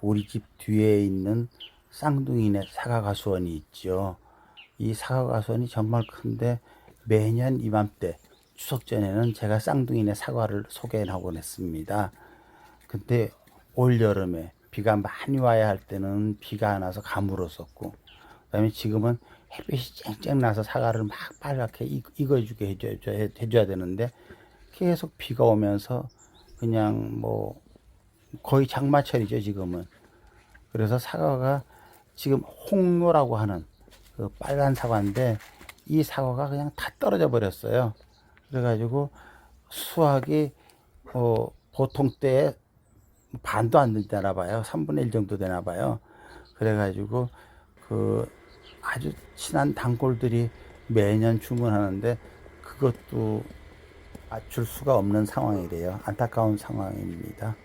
우리 집 뒤에 있는 쌍둥이네 사과가수원이 있죠. 이 사과가수원이 정말 큰데 매년 이맘때 추석 전에는 제가 쌍둥이네 사과를 소개하곤 했습니다. 근데 올 여름에 비가 많이 와야 할 때는 비가 안 와서 가물었었고 그다음에 지금은 햇빛이 쨍쨍 나서 사과를 막 빨갛게 익- 익어주게 해줘야, 해줘야 되는데 계속 비가 오면서 그냥 뭐 거의 장마철이죠 지금은 그래서 사과가 지금 홍로라고 하는 그 빨간 사과인데 이 사과가 그냥 다 떨어져 버렸어요 그래가지고 수확이 어, 보통 때에 반도 안 되나 봐요. 3분의 1 정도 되나 봐요. 그래가지고 그 아주 친한 단골들이 매년 주문하는데 그것도 맞출 수가 없는 상황이래요. 안타까운 상황입니다.